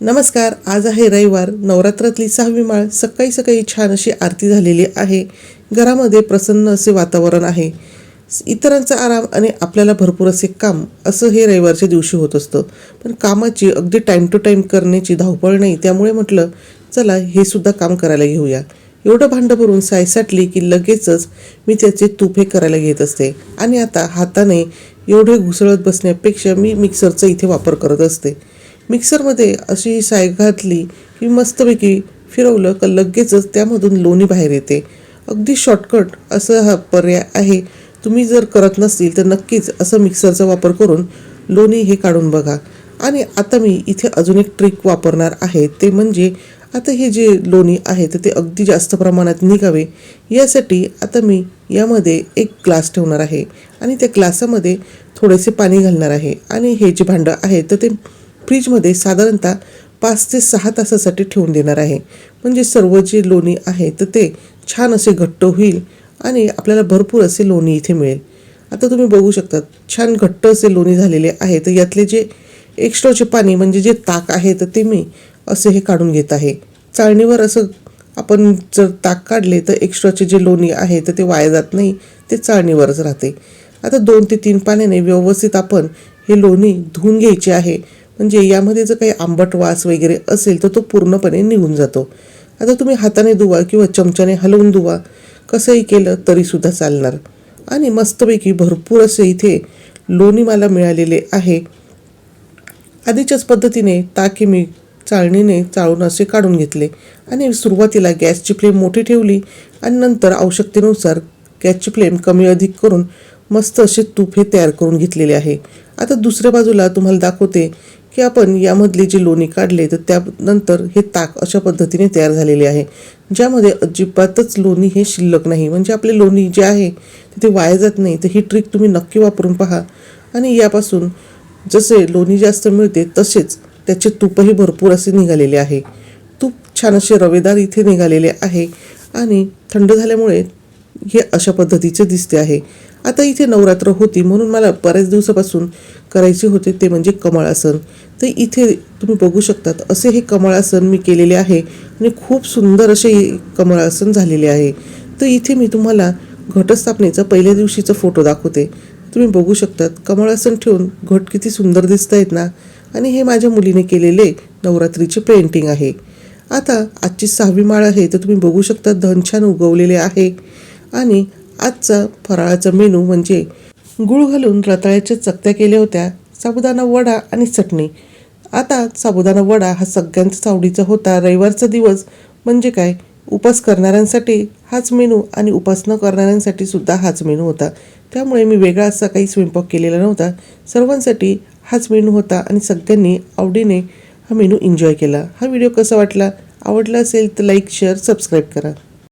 नमस्कार आज आहे रविवार नवरात्रातली सहावी माळ. सकाळी सकाळी छान अशी आरती झालेली आहे. घरामध्ये प्रसन्न असे वातावरण आहे. इतरांचा आराम आणि आपल्याला भरपूर असे काम असं हे रविवारच्या दिवशी होत असतं. पण कामाची अगदी टाईम टू टाईम करण्याची धावपळ नाही. त्यामुळे म्हटलं चला हे सुद्धा काम करायला घेऊया. एवढं भांडं भरून साय साठली की लगेचच मी त्याचे तुफे करायला घेत असते. आणि आता हाताने एवढे घुसळत बसण्यापेक्षा मी मिक्सरचा इथे वापर करत असते. मिक्सरमध्ये अशी साय घातली की मस्तपैकी फिरवलं का लगेचच त्यामधून लोणी बाहेर येते. अगदी शॉर्टकट असं हा पर्याय आहे. तुम्ही जर करत नसतील तर नक्कीच असं मिक्सरचा वापर करून लोणी हे काढून बघा. आणि आता मी इथे अजून एक ट्रिक वापरणार आहे. ते म्हणजे आता हे जे लोणी आहे तर ते अगदी जास्त प्रमाणात निघावे. यासाठी आता मी यामध्ये एक ग्लास ठेवणार आहे. आणि त्या ग्लासामध्ये थोडेसे पाणी घालणार आहे. आणि हे जे भांडं आहे तर ते फ्रीजमध्ये साधारणतः पाच ते सहा तासासाठी ठेवून देणार आहे. म्हणजे सर्व जे लोणी आहे तर ते छान असे घट्ट होईल आणि आपल्याला भरपूर असे लोणी इथे मिळेल. आता तुम्ही बघू शकता छान घट्ट असे लोणी झालेले आहे तर यातले जे एक्स्ट्राचे पाणी म्हणजे जे ताक आहे तर ते मी असे हे काढून घेत आहे. चाळणीवर असं आपण जर ताक काढले तर एक्स्ट्राचे जे लोणी आहे तर ते वाया जात नाही ते चाळणीवरच राहते. आता दोन ते तीन पाण्याने व्यवस्थित आपण हे लोणी धुवून घ्यायचे आहे. म्हणजे यामध्ये जर काही आंबट वास वगैरे असेल तर तो पूर्णपणे निघून जातो. आता तुम्ही हाताने धुवा किंवा चमच्याने हलवून धुवा कसंही केलं तरीसुद्धा चालणार. आणि मस्तपैकी भरपूर असे इथे लोणी मला मिळालेले आहे. आधीच्याच पद्धतीने टाकी मी चाळणीने चाळून असे काढून घेतले आणि सुरुवातीला गॅसची फ्लेम मोठी ठेवली आणि नंतर आवश्यकतेनुसार गॅसची फ्लेम कमी अधिक करून मस्त असे तूप हे तयार करून घेतलेले आहे. आता दुसऱ्या बाजूला तुम्हाला दाखवते की आपण यामधली जी लोणी काढले तर त्यानंतर हे ताक अशा पद्धतीने तयार झालेले आहे. ज्यामध्ये अजिबातच लोणी हे शिल्लक नाही. म्हणजे आपले लोणी जे आहे ते वाया जात नाही. तर ही ट्रिक तुम्ही नक्की वापरून पहा. आणि यापासून जसे लोणी जास्त मिळते तसेच त्याचे तूपही भरपूर असे निघालेले आहे. तूप छान असे रवेदार इथे निघालेले आहे. आणि थंड झाल्यामुळे हे अशा पद्धतीचे दिसते आहे. आता इथे नवरात्र होती म्हणून मला बऱ्याच दिवसापासून करायचे होते ते म्हणजे कमळासन तर इथे तुम्ही बघू शकतात असे हे कमळासन मी केलेले आहे आणि खूप सुंदर असे कमळासन झालेले आहे. तर इथे मी तुम्हाला घटस्थापनेचा पहिल्या दिवशीचा फोटो दाखवते. तुम्ही बघू शकतात कमळासन ठेवून घट किती सुंदर दिसत आहेत ना? आणि हे माझ्या मुलीने केलेले नवरात्रीचे पेंटिंग आहे. आता आजची सहावी माळ आहे तर तुम्ही बघू शकता धनछान उगवलेले आहे. आणि आजचा फराळाचा मेनू म्हणजे गुळ घालून रताळ्याच्या चकत्या केल्या होत्या. साबुदाणा वडा आणि चटणी. आता साबुदाणा वडा हा सगळ्यांचाच आवडीचा होता. रविवारचा दिवस म्हणजे काय? उपास करणाऱ्यांसाठी हाच मेनू आणि उपास न करणाऱ्यांसाठी सुद्धा हाच मेनू होता. त्यामुळे मी वेगळा असा काही स्वयंपाक केलेला नव्हता. सर्वांसाठी हाच मेनू होता आणि सगळ्यांनी आवडीने हा मेनू एन्जॉय केला. हा व्हिडिओ कसा वाटला? आवडला असेल तर लाईक शेअर सबस्क्राईब करा.